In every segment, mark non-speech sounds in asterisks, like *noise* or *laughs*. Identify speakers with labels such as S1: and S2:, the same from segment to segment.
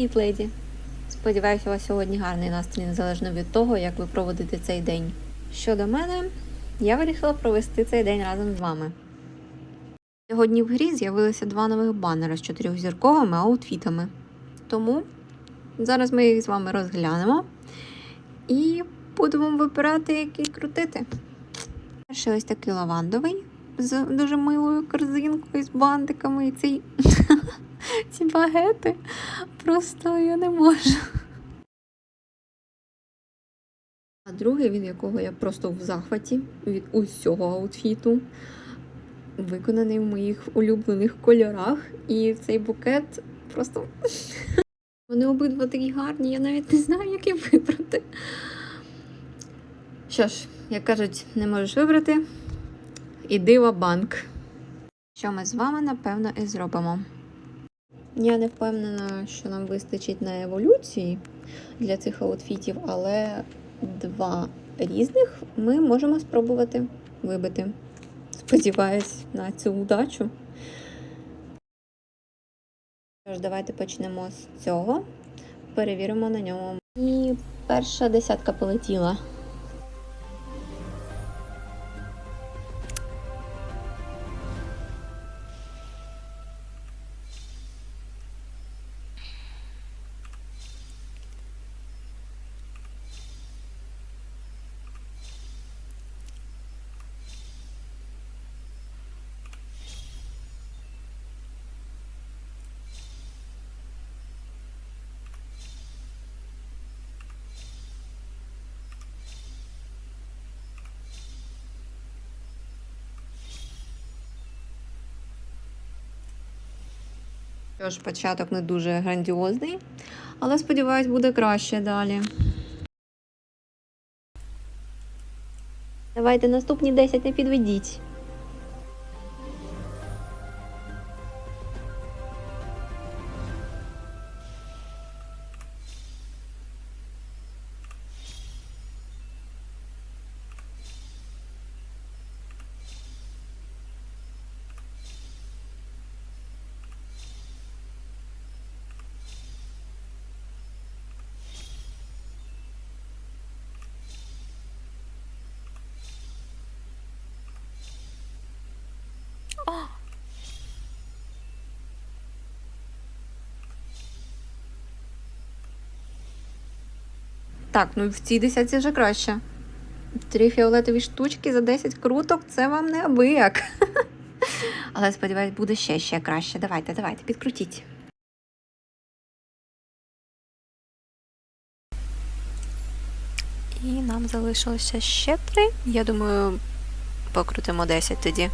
S1: Привіт, леді! Сподіваюся, у вас сьогодні гарний настрій, незалежно від того, як ви проводите цей день. Щодо мене, я вирішила провести цей день разом з вами. Сьогодні в грі з'явилися два нових банери з чотирьохзірковими аутфітами. Тому зараз ми їх з вами розглянемо і будемо вибирати, який крутити. Перший ось такий лавандовий з дуже милою корзинкою з бантиками і цей *laughs* ці багети. Просто я не можу. А другий, від якого я просто в захваті від усього аутфіту, виконаний в моїх улюблених кольорах. І цей букет просто. *laughs* Вони обидва такі гарні, я навіть не знаю, як їх вибрати. Що ж, як кажуть, не можеш вибрати. Іди в банк. Що ми з вами, напевно, і зробимо. Я не впевнена, що нам вистачить на еволюції для цих аутфітів, але два різних ми можемо спробувати вибити. Сподіваюсь на цю удачу. Тож, давайте почнемо з цього. Перевіримо на ньому. І перша десятка полетіла. Тож початок не дуже грандіозний, але сподіваюсь, буде краще далі. Давайте наступні 10 не підведіть. Так, ну в цій десятці вже краще. Три фіолетові штучки за 10 круток це вам не абияк. *laughs* Але сподіваюсь, буде ще ще краще. Давайте, давайте, підкрутіть.
S2: І нам залишилося ще три. Я думаю, покрутимо 10 тоді.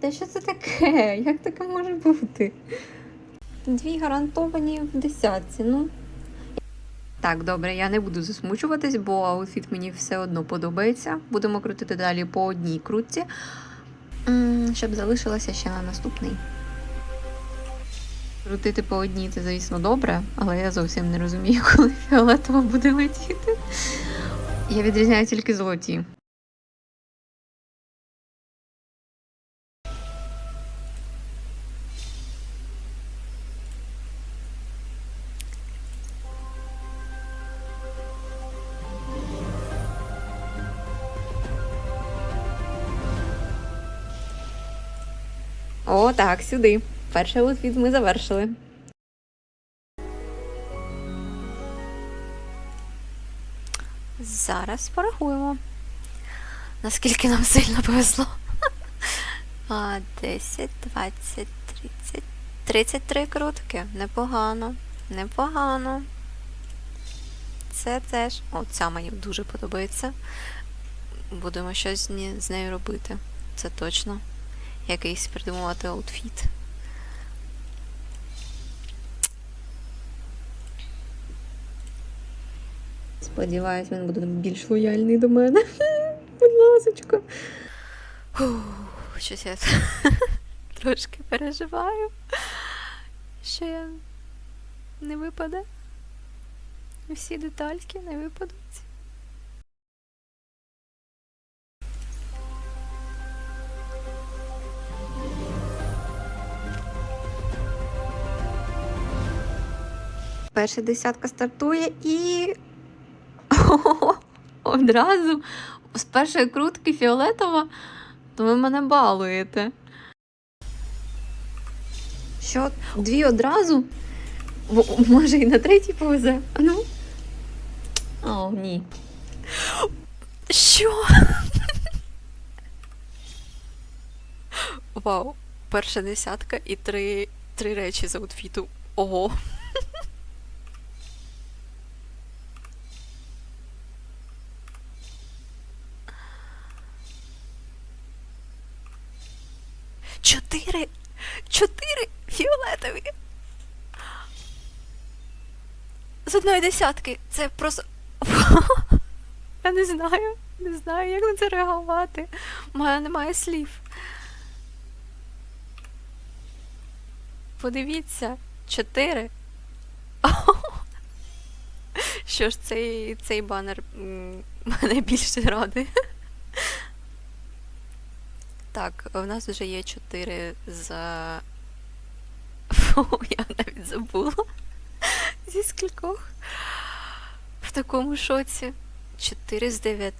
S1: Та що це таке? *laughs* Як таке може бути? Дві гарантовані в десятці, ну. Так, добре, я не буду засмучуватись, бо аутфіт мені все одно подобається. Будемо крутити далі по одній крутці, щоб залишилося ще на наступний. Крутити по одній це, звісно, добре, але я зовсім не розумію, *laughs* коли фіолетово буде летіти. Я відрізняю тільки золоті. Так, сюди. Перший аутфіт ми завершили.
S2: Зараз порахуємо. Наскільки нам сильно повезло. *laughs* А, 10, 20, 30, 33 крутки. Непогано. Непогано. Це теж. О, ця мені дуже подобається. будемо щось з нею робити. Це точно. Якийсь придумувати аутфіт.
S1: Сподіваюсь, він буде більш лояльний до мене. *laughs* Будь ласочка.
S2: Щось я *laughs* трошки переживаю, що я не випаде. Всі детальки не випадуть.
S1: Перша десятка стартує і. *laughs* Одразу з першої крутки фіолетова, то ви мене балуєте. Що, дві одразу? Може і на третій повезе. Ну? О, ні.
S2: Що? Вау, перша десятка і три, три речі з аутфіту. Ого. Чотири. Чотири фіолетові. З одної десятки. Це просто. *laughs* Я не знаю. Не знаю, як на це реагувати. У мене немає слів. Подивіться, чотири. *laughs* Що ж, цей, цей банер мене більше радує. Так, в нас вже є чотири за. *laughs* Фу, я навіть забула. *laughs* Зі скількох. В такому шоці. 4 з 9.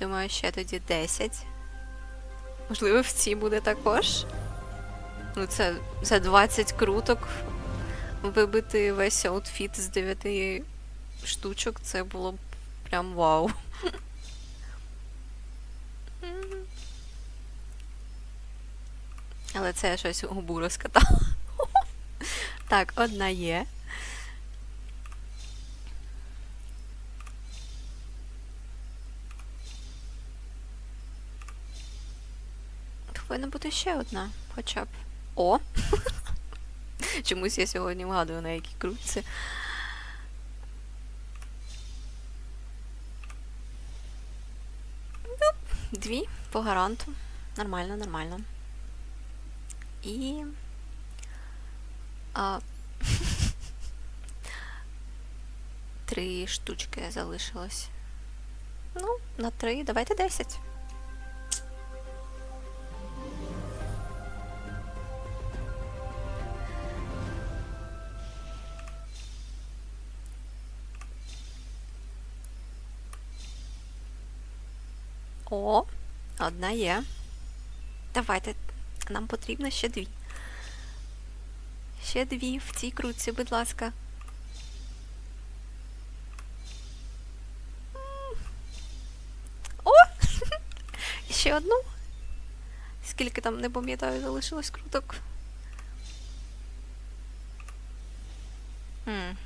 S2: Думаю, ще тоді 10. Можливо, в цій буде також. Ну, це за 20 круток вибити весь аутфіт з 9 штучок. Це було б прям вау. *laughs* Але це я щось губу розкатала. Так, одна є. Повинна бути ще одна, хоча б. О! *laughs* Чомусь я сьогодні вгадую на якій крутці. Ну, дві по гаранту. Нормально, нормально. І. А... *laughs* Три штучки залишилось. Ну, на три, давайте десять. О, одна є. Давайте, нам потрібно ще дві. Ще дві в цій крутці, будь ласка. О! *laughs* Ще одну. Скільки там, не пам'ятаю, залишилось круток. М,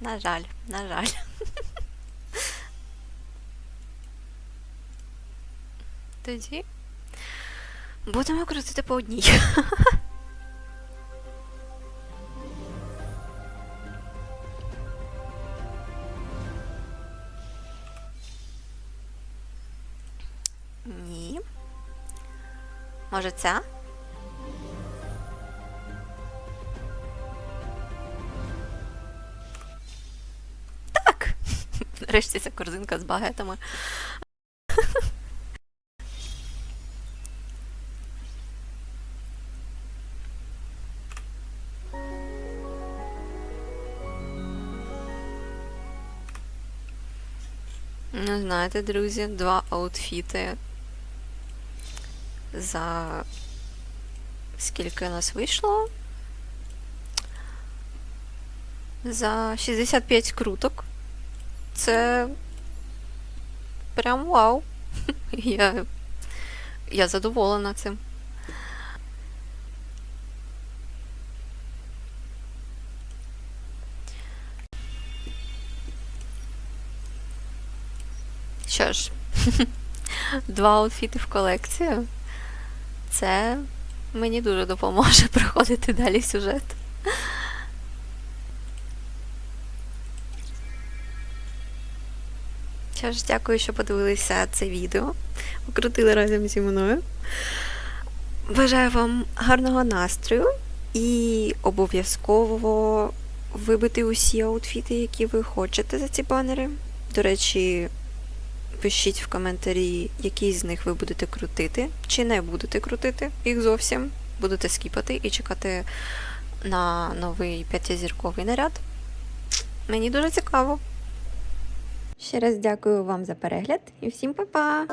S2: На жаль, на жаль. *laughs* Тоді будемо крутити по одній. *laughs* Може, ця? Так. *laughs* Нарешті ця корзинка з багетами. *laughs* Ну, знаєте, друзі, два аутфіти за скільки у нас вийшло? За 65 круток. Це прям вау. *laughs* Я, я задоволена цим. Що ж, *laughs* два аутфіти в колекцію. Це мені дуже допоможе *laughs* проходити далі сюжет. Що ж, дякую, що подивилися це відео. Покрутили разом зі мною. Бажаю вам гарного настрою і обов'язково вибити усі аутфіти, які ви хочете за ці банери. До речі, пишіть в коментарі, які з них ви будете крутити, чи не будете крутити їх зовсім. Будете скіпати і чекати на новий п'ятизірковий наряд. Мені дуже цікаво.
S1: Ще раз дякую вам за перегляд і всім па-па!